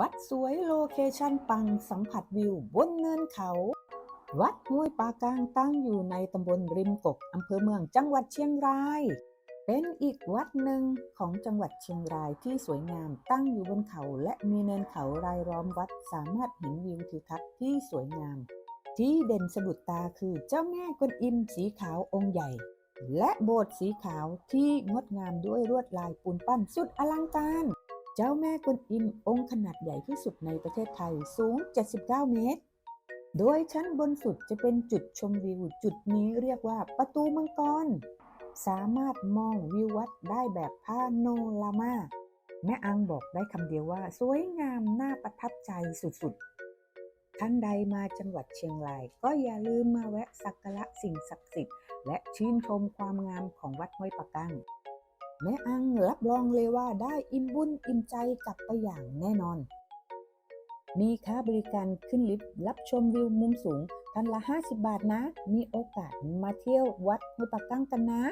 วัดสวยโลเคชั่นปังสัมผัสวิวบนเนินเขา วัดห้วยปากางตั้งอยู่ในตำบลริมกกอำเภอเมืองจังหวัดเชียงราย เป็นอีกวัดหนึ่งของจังหวัดเชียงรายที่สวยงามตั้งอยู่บนเขาและมีเนินเขารายล้อมวัดสามารถเห็นวิวทิวทัศน์ที่สวยงาม ที่เด่นสะดุดตาคือเจ้าแม่กวนอิมสีขาวองค์ใหญ่ และโบสถ์สีขาวที่งดงามด้วยลวดลายปูนปั้นสุดอลังการ เจ้าแม่กวนอิมองค์ขนาดใหญ่ที่สุดในประเทศไทยสูง 79 เมตร โดยชั้นบนสุดจะเป็นจุดชมวิว จุดนี้เรียกว่าประตูมังกร สามารถมองวิววัดได้แบบพาโนรามา แม่อังบอกได้คำเดียวว่า สวยงามน่าประทับใจสุดๆ ท่านใดมาจังหวัดเชียงราย ก็อย่าลืมมาแวะสักการะสิ่งศักดิ์สิทธิ์และชื่นชมความงามของวัดห้วยปะกัง แม่อังรับรองเลยว่าได้อิ่มบุญอิ่มใจกลับไปอย่างแน่นอน มีค่าบริการขึ้นลิฟต์รับชมวิวมุมสูงท่านละ 50 บาทนะ มีโอกาสมาเที่ยววัดห้วยปากังกันนะ